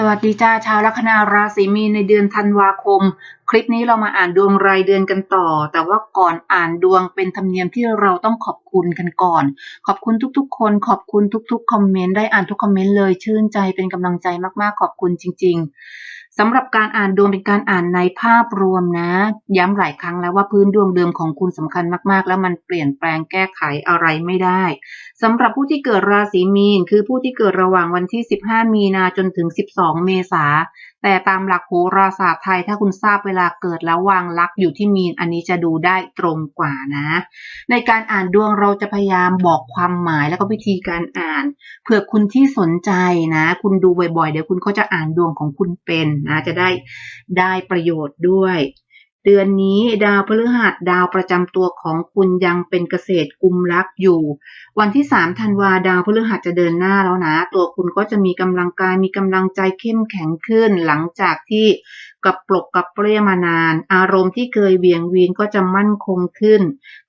สวัสดีจ้าชาวลัคนาราศีมีนในเดือนธันวาคม คลิปนี้เรามาอ่านดวงรายเดือนกันต่อ แต่ว่าก่อนอ่านดวงเป็นธรรมเนียมที่เราต้องขอบคุณกันก่อน ขอบคุณทุกๆ คน ขอบคุณทุกๆคอมเมนต์ได้อ่านทุกคอมเมนต์เลยชื่นใจเป็นกำลังใจมากๆขอบคุณจริง ๆ สำหรับการอ่านดวงเป็นการอ่านในภาพรวมนะ ย้ำหลายครั้งแล้วว่าพื้นดวงเดิมของคุณสำคัญมากๆ แล้วมันเปลี่ยนแปลงแก้ไขอะไรไม่ได้สำหรับผู้ที่เกิดราศีมีน คือผู้ที่เกิดระหว่างวันที่ 15 มีนาจนถึง 12 เมษาแต่ตามหลักโหราศาสตร์ไทยถ้าคุณทราบเวลาเกิดแล้ววางลักอยู่ที่มีน อันนี้จะดูได้ตรงกว่านะ ในการอ่านดวงเราจะพยายามบอกความหมายแล้วก็วิธีการอ่านเผื่อคุณที่สนใจนะ คุณดูบ่อยๆ เดี๋ยวคุณก็จะอ่านดวงของคุณเป็นนะจะได้ได้ประโยชน์ด้วย เดือนนี้ดาวพฤหัสดาวประจำตัวของคุณยังเป็นเกษตรกุมรักอยู่ วันที่3ธันวาดาวพฤหัสจะเดินหน้าแล้วนะ ตัวคุณก็จะมีกำลังกายมีกำลังใจเข้มแข็งขึ้น หลังจากที่กับปลกกับเปรี้ยมานาน อารมณ์ที่เคยเวียงวีนก็จะมั่นคงขึ้น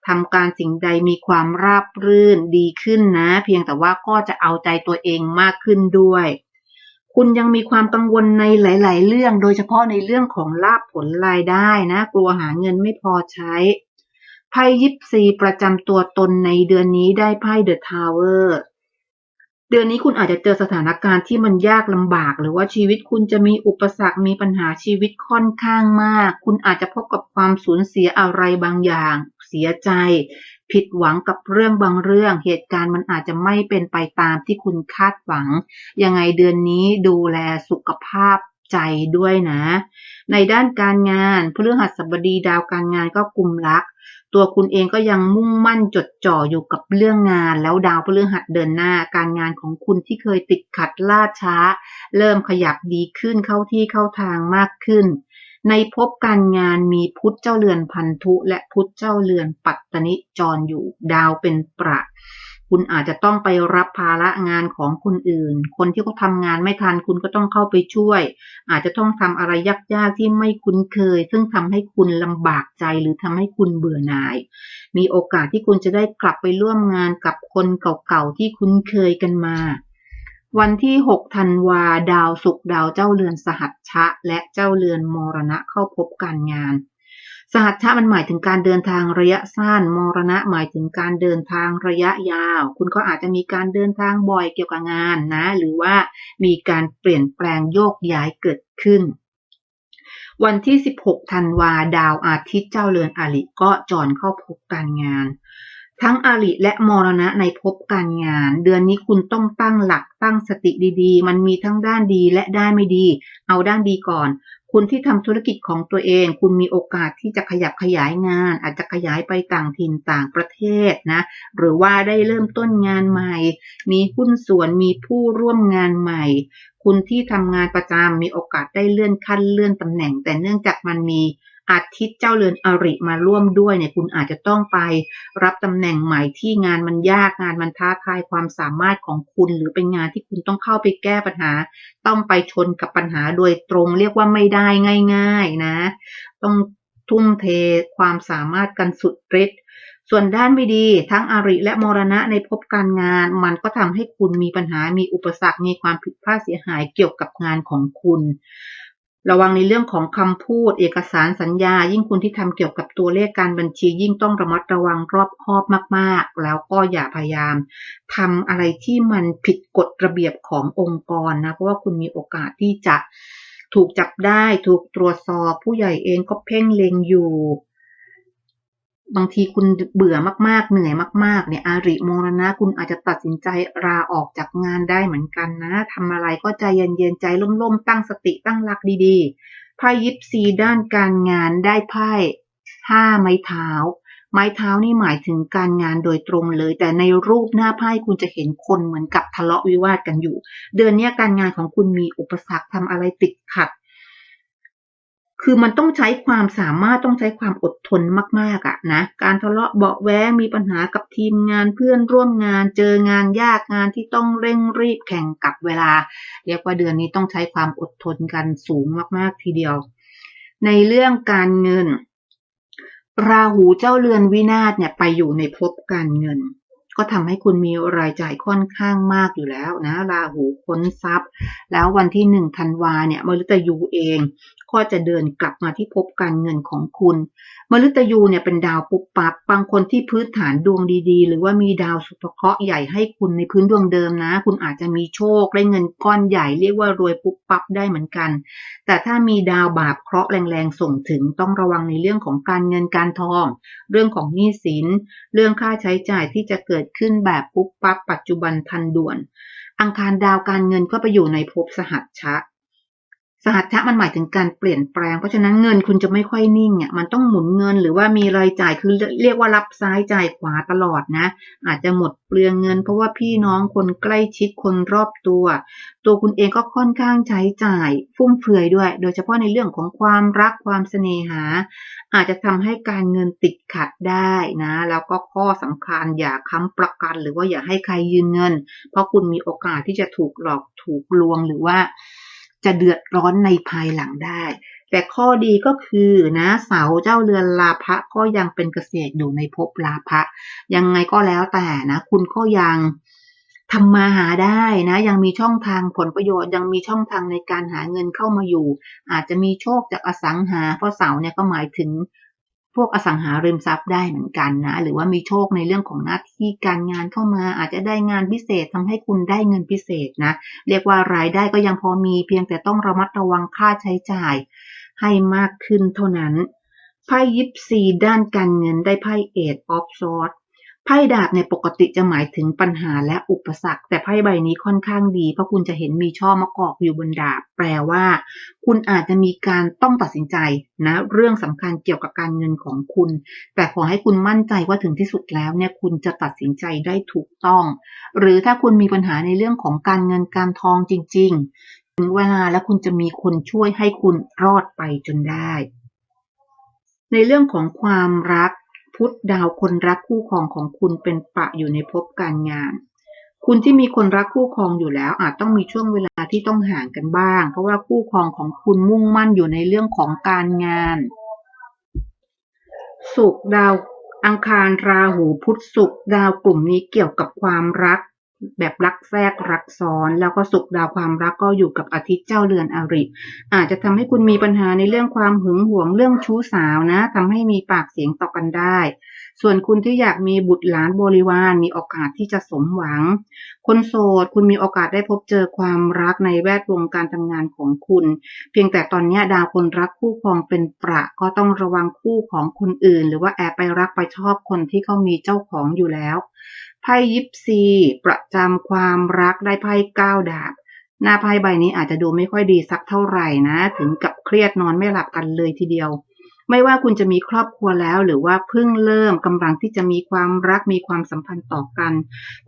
ทำการสิ่งใดมีความราบรื่นดีขึ้นนะ เพียงแต่ว่าก็จะเอาใจตัวเองมากขึ้นด้วย คุณยังมีความกังวลในหลาย ๆ เรื่อง โดยเฉพาะในเรื่องของลาบผลรายได้นะ กลัวหาเงินไม่พอใช้ ไพ่ยิปซีประจำตัวตนในเดือนนี้ได้ไพ่เดอะทาวเวอร์เดือนนี้คุณอาจจะเจอสถานการณ์ที่มันยากลำบาก หรือว่าชีวิตคุณจะมีอุปสรรคมีปัญหาชีวิตค่อนข้างมาก คุณอาจจะพบกับความสูญเสียอะไรบางอย่าง เสียใจ ผิดหวังกับเรื่องบางเรื่อง เหตุการณ์มันอาจจะไม่เป็นไปตามที่คุณคาดหวัง ยังไงเดือนนี้ดูแลสุขภาพใจด้วยนะ ในด้านการงานพฤหัสบดีดาวการงานก็กุมรัก ตัวคุณเองก็ยังมุ่งมั่นจดจ่ออยู่กับเรื่องงาน แล้วดาวพฤหัสเดินหน้า การงานของคุณที่เคยติดขัดล่าช้า เริ่มขยับดีขึ้นเข้าที่เข้าทางมากขึ้น ในภพการงานมีพุทธเจ้าเรือนพันธุและพุทธเจ้าเรือนปัตตนิจรอยู่ดาวเป็นประคุณอาจจะต้องไปรับภาระงานของคนอื่น คนที่เขาทำงานไม่ทันคุณก็ต้องเข้าไปช่วย อาจจะต้องทำอะไรยากๆที่ไม่คุ้นเคย ซึ่งทำให้คุณลำบากใจหรือทำให้คุณเบื่อหน่าย มีโอกาสที่คุณจะได้กลับไปร่วมงานกับคนเก่าๆที่คุ้นเคยกันมา วันที่ 6 ธันวา ดาวศุกร์ดาวเจ้าเรือนสหัชชะ และเจ้าเรือนมรณะเข้าพบการงาน สหัชชะมันหมายถึงการเดินทางระยะสั้น มรณะหมายถึงการเดินทางระยะยาว คุณก็อาจจะมีการเดินทางบ่อยเกี่ยวกับงานนะ หรือว่ามีการเปลี่ยนแปลงโยกย้ายเกิดขึ้น วันที่ 16 ธันวา ดาวอาทิตย์เจ้าเรือนอลิก็จรเข้าพบการงาน ทั้งอริและมรณะในภพการงาน เดือนนี้คุณต้องตั้งหลักตั้งสติดีๆ มันมีทั้งด้านดีและด้านไม่ดี เอาด้านดีก่อน คุณที่ทำธุรกิจของตัวเอง คุณมีโอกาสที่จะขยับขยายงาน อาจจะขยายไปต่างถิ่นต่างประเทศนะ หรือว่าได้เริ่มต้นงานใหม่ มีหุ้นส่วนมีผู้ร่วมงานใหม่ คุณที่ทำงานประจำมีโอกาสได้เลื่อนขั้นเลื่อนตำแหน่ง แต่เนื่องจากมันมี อาทิตย์เจ้าเรือนอริมาร่วมด้วยเนี่ยคุณอาจจะต้องไปรับตำแหน่งใหม่ที่งานมันยากงานมันท้าทายความสามารถของคุณ หรือเป็นงานที่คุณต้องเข้าไปแก้ปัญหา ต้องไปชนกับปัญหาโดยตรงเรียกว่าไม่ได้ง่าย ๆนะ ต้องทุ่มเทความสามารถกันสุดฤทธิ์ส่วนด้านไม่ดีทั้งอริและมรณะในภพการงาน มันก็ทำให้คุณมีปัญหามีอุปสรรคมีความผิดพลาดเสียหายเกี่ยวกับงานของคุณ ระวังในเรื่องของคำพูด เอกสารสัญญา ยิ่งคุณที่ทำเกี่ยวกับตัวเลขการบัญชี ยิ่งต้องระมัดระวังรอบคอบมากๆ แล้วก็อย่าพยายามทำอะไรที่มันผิดกฎระเบียบขององค์กรนะ เพราะว่าคุณมีโอกาสที่จะถูกจับได้ ถูกตรวจสอบ ผู้ใหญ่เองก็เพ่งเล็งอยู่ บางทีคุณเบื่อมากๆ เหนื่อยมาก ๆ เนี่ย อาริโมรณะคุณอาจจะตัดสินใจลาออกจากงานได้เหมือนกันนะทำอะไรก็ใจเย็นๆ ใจล่มๆ ตั้งสติตั้งหลักดีๆ ไพ่ยิปซีด้านการงานได้ไพ่ห้าไม้เท้า ไม้เท้านี่หมายถึงการงานโดยตรงเลย แต่ในรูปหน้าไพ่คุณจะเห็นคนเหมือนกับทะเลาะวิวาทกันอยู่ เดือนนี้การงานของคุณมีอุปสรรคทำอะไรติดขัด คือมันต้องใช้ความสามารถต้องใช้ความอดทนมากๆอะนะ การทะเลาะเบาแวงมีปัญหากับทีมงานเพื่อนร่วมงานเจองานยากงานที่ต้องเร่งรีบแข่งกับเวลา เรียกว่าเดือนนี้ต้องใช้ความอดทนกันสูงมากๆทีเดียว ในเรื่องการเงิน ราหูเจ้าเรือนวินาศเนี่ยไปอยู่ในภพการเงิน ก็ทำให้คุณมีรายจ่ายค่อนข้างมากอยู่แล้วนะราหูค้นทรัพย์ แล้ววันที่หนึ่งธันวาเนี่ยมฤตยูเองก็จะเดินกลับมาที่ภพการเงินของคุณ มฤตยูเนี่ยเป็นดาวปุ๊บปับบางคนที่พื้นฐานดวงดีๆ หรือว่ามีดาวสุภเคราะห์ใหญ่ให้คุณในพื้นดวงเดิมนะ คุณอาจจะมีโชคได้เงินก้อนใหญ่เรียกว่ารวยปุ๊บปับได้เหมือนกัน แต่ถ้ามีดาวบาปเคราะห์แรงๆส่งถึงต้องระวังในเรื่องของการเงินการทอง เรื่องของหนี้สิน เรื่องค่าใช้จ่ายที่จะเกิดิดขึ้นแบบปุ๊บปั๊บปัจจุบันทันด่วน อังคารดาวการเงินก็ไปอยู่ในภพสหัชชะ สหัชชะมันหมายถึงการเปลี่ยนแปลง เพราะฉะนั้นเงินคุณจะไม่ค่อยนิ่งอะมันต้องหมุนเงินหรือว่ามีรายจ่ายคือเรียกว่ารับซ้ายจ่ายขวาตลอดนะ อาจจะหมดเปลืองเงิน เพราะว่าพี่น้องคนใกล้ชิดคนรอบตัว ตัวคุณเองก็ค่อนข้างใช้จ่าย ฟุ่มเฟือยด้วย โดยเฉพาะในเรื่องของความรักความเสน่หา อาจจะทำให้การเงินติดขัดได้นะ แล้วก็ข้อสำคัญอย่าค้ำประกัน หรือว่าอย่าให้ใครยืมเงิน เพราะคุณมีโอกาสที่จะถูกหลอกถูกลวงหรือว่า จะเดือดร้อนในภายหลังได้ แต่ข้อดีก็คือนะเสาเจ้าเรือนลาภะก็ยังเป็นเกษตรอยู่ในภพลาภะยังไงก็แล้วแต่นะ คุณก็ยังทำมาหาได้นะ ยังมีช่องทางผลประโยชน์ยังมีช่องทางในการหาเงินเข้ามาอยู่ อาจจะมีโชคจากอสังหาเพราะเสาเนี่ยก็หมายถึง พวกอสังหาริมทรัพย์ได้เหมือนกันนะ หรือว่ามีโชคในเรื่องของหน้าที่การงานเข้ามา อาจจะได้งานพิเศษทำให้คุณได้เงินพิเศษนะ เรียกว่ารายได้ก็ยังพอมีเพียงแต่ต้องระมัดระวังค่าใช้จ่าย ให้มากขึ้นเท่านั้นไพ่ยิปซีด้านการเงินได้ไพ่เอทออฟซอร์ ไพ่ดาบในยปกติจะหมายถึงปัญหาและอุปสรรค แต่ไพ่ใบนี้ค่อนข้างดี เพราะคุณจะเห็นมีช่อมะกอกอยู่บนดาบ แปลว่า คุณอาจจะมีการต้องตัดสินใจนะ เรื่องสำคัญเกี่ยวกับการเงินของคุณ แต่ขอให้คุณมั่นใจว่าถึงที่สุดแล้วเนี่ยคุณจะตัดสินใจได้ถูกต้อง หรือถ้าคุณมีปัญหาในเรื่องของการเงินการทองจริง ๆ ถึงเวลาแล้วคุณจะมีคนช่วยให้คุณรอดไปจนได้ ในเรื่องของความรัก พุธดาวคนรักคู่ครองของคุณเป็นปะอยู่ในภพการงาน คุณที่มีคนรักคู่ครองอยู่แล้ว อาจต้องมีช่วงเวลาที่ต้องห่างกันบ้าง เพราะว่าคู่ครองของคุณมุ่งมั่นอยู่ในเรื่องของการงานศุกร์ดาวอังคารราหูพุธศุกร์ดาวกลุ่มนี้เกี่ยวกับความรัก แบบรักแทรกรักซ้อน แล้วก็ศุกร์ดาวความรักก็อยู่กับอาทิตย์เจ้าเรือนอริ อาจจะทำให้คุณมีปัญหาในเรื่องความหึงหวงเรื่องชู้สาวนะทำให้มีปากเสียงต่อกันได้ ส่วนคุณที่อยากมีบุตรหลานบริวารมีโอกาสที่จะสมหวัง คนโสดคุณมีโอกาสได้พบเจอความรักในแวดวงการทำงานของคุณ เพียงแต่ตอนนี้ดาวคนรักคู่ครองเป็นประก็ต้องระวังคู่ของคนอื่น หรือว่าแอบไปรักไปชอบคนที่เขามีเจ้าของอยู่แล้ว พ่ยิปซีประจำความรักได้ไพ่เก้าดาบ หน้าไพ่ใบนี้อาจจะดูไม่ค่อยดีสักเท่าไหร่นะ ถึงกับเครียดนอนไม่หลับกันเลยทีเดียว ไม่ว่าคุณจะมีครอบครัวแล้ว หรือว่าเพิ่งเริ่มกำลังที่จะมีความรักมีความสัมพันธ์ต่อกัน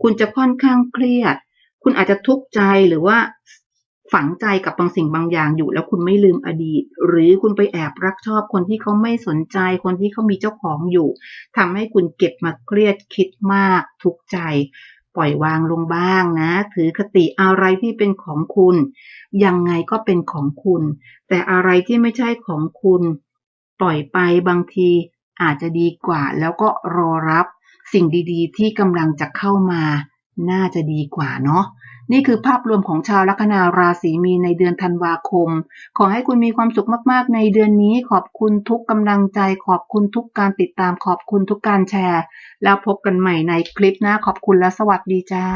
คุณจะค่อนข้างเครียด คุณอาจจะทุกข์ใจหรือว่า ฝังใจกับบางสิ่งบางอย่างอยู่ แล้วคุณไม่ลืมอดีต หรือคุณไปแอบรักชอบคนที่เขาไม่สนใจคนที่เขามีเจ้าของอยู่ทำให้คุณเก็บมาเครียดคิดมากทุกข์ใจ ปล่อยวางลงบ้างนะ ถือคติอะไรที่เป็นของคุณ ยังไงก็เป็นของคุณ แต่อะไรที่ไม่ใช่ของคุณ ปล่อยไปบางทีอาจจะดีกว่า แล้วก็รอรับสิ่งดีๆ ที่กำลังจะเข้ามา น่าจะดีกว่าเนาะ นี่คือภาพรวมของชาวลัคนาราศีมีในเดือนธันวาคม ขอให้คุณมีความสุขมากๆ ในเดือนนี้ ขอบคุณทุกกำลังใจ ขอบคุณทุกการติดตาม ขอบคุณทุกการแชร์ แล้วพบกันใหม่ในคลิปหน้า ขอบคุณและสวัสดีจ้า